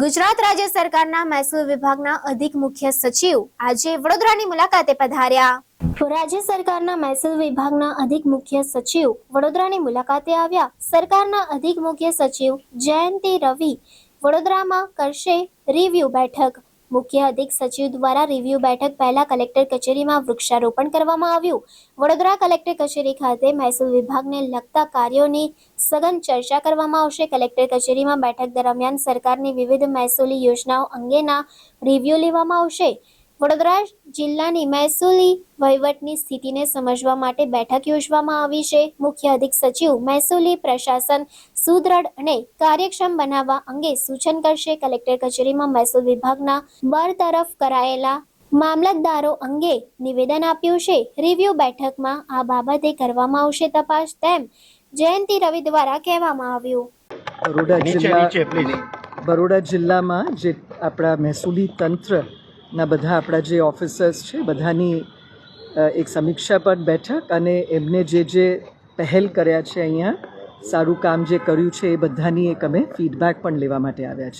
ગુજરાત રાજ્ય સરકારના મહેસૂલ વિભાગના અધિક મુખ્ય સચિવ આજે વડોદરાની મુલાકાતે પધાર્યા. રાજ્ય સરકારના મહેસૂલ વિભાગના અધિક મુખ્ય સચિવ વડોદરાની મુલાકાતે આવ્યા. સરકારના અધિક મુખ્ય સચિવ જયંતિ રવિ વડોદરામાં કરશે રિવ્યુ બેઠક. મુખ્ય અધિક સચિવ દ્વારા રિવ્યુ બેઠક પહેલા કલેક્ટર કચેરીમાં વૃક્ષારોપણ કરવામાં આવ્યું. વડોદરા કલેક્ટર કચેરી ખાતે મહેસૂલ વિભાગને લગતા કાર્યોની સઘન ચર્ચા કરવામાં આવશે. કલેક્ટર કચેરીમાં બેઠક દરમિયાન સરકારની વિવિધ મહેસૂલી યોજનાઓ અંગેના રિવ્યુ લેવામાં આવશે. વડોદરા જિલ્લાની મહેસૂલી વહીવટની સ્થિતિને સમજવા માટે બેઠક યોજવામાં આવી છે. મુખ્ય અધિક સચિવ મહેસૂલી પ્રશાસન સુદૃઢ અને કાર્યક્ષમ બનાવવા અંગે સૂચન કરશે. કલેક્ટર કચેરીમાં મહેસૂલ વિભાગના બરતરફ કરાયેલા મામલતદારો અંગે નિવેદન આપ્યું છે. રિવ્યુ બેઠકમાં આ બાબતે કરવામાં આવશે તપાસ તેમ જયંતિ રવિ દ્વારા કહેવામાં આવ્યું. બરોડા જિલ્લા બરોડા જિલ્લામાં જે આપણા મહેસૂલી તંત્રના બધા આપણા જે ઓફિસર્સ છે, બધાની એક સમીક્ષા પર બેઠક અને એમને જે જે પહેલ કર્યા છે અહીંયા, સારું કામ જે કર્યું છે એ બધાની એક અમે ફીડબેક પણ લેવા માટે આવ્યા